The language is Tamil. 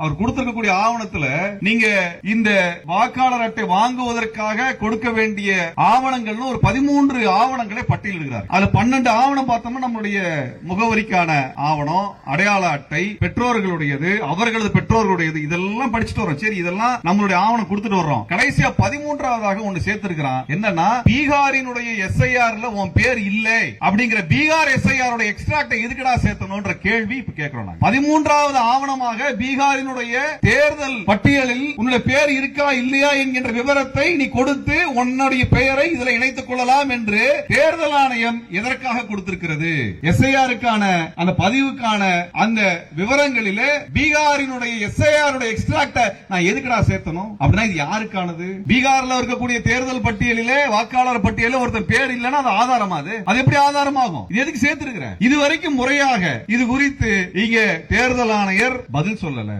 அவர் கொடுத்திருக்கக்கூடிய ஆவணத்துல நீங்க இந்த வாக்காளர் அட்டை வாங்குவதற்காக கொடுக்க வேண்டிய ஆவணங்கள்னு ஒரு பதிமூன்று ஆவணங்களை பட்டியலிடுகிறார். அதுல பன்னெண்டு ஆவணம் பார்த்தோம்னா நம்மளுடைய முகவரிக்கான ஆவணம் அடையாள அட்டை பெற்றோர்களுடையது அவர்களது பெற்றோர்களுடையது இதெல்லாம் படிச்சுட்டு வரோம் சரி இதெல்லாம் நம்மளுடைய ஆவணம் கொடுத்துட்டு வர்றோம். கடைசியா பதிமூன்றாவதாக ஒன்னு சேர்த்திருக்கிறான். என்னன்னா பீகாரினுடைய எஸ்ஐஆர்ல உன் பேர் இல்லை அப்படிங்கிற பீகார் எஸ்ஐஆர் எக்ஸ்ட்ராக்டை எதுக்குடா சேர்த்தணும்ன்ற கேள்வி இப்ப கேட்கிறோம் பதிமூன்றாவது ஆவணமாக பீகாரினுடைய தேர்தல் பட்டியலில் உன்னுடைய பேர் இருக்கா இல்லையா என்கின்ற விவரத்தை நீ கொடுத்து உன்னுடைய பெயரை இதுல இணைத்துக் கொள்ளலாம் என்று தேர்தல் ஆணையம் எதற்காக கொடுத்திருக்கிறது? எஸ்ஐஆருக்கான அந்த பதிவுக்கான அந்த விவரங்களிலே பீகாரினுடைய எஸ்ஐஆர் எக்ஸ்ட்ராக்ட நான் எதுக்குடா சேர்த்தணும்? அப்படின்னா இது யாருக்கானது? பீகார்ல இருக்கக்கூடிய தேர்தல் பட்டியலிலே வாக்காளர் பட்டியலில் ஒருத்தர் பேர் இல்லைன்னா அது ஆதாரமா அது? அது எப்படி ஆதாரமாகும்? இது எதுக்கு சேர்த்திருக்கிறேன்? இது வரைக்கும் முறையாக இது குறித்து இங்க தேர்தல் ஆணையர் பதில் சொல்லல.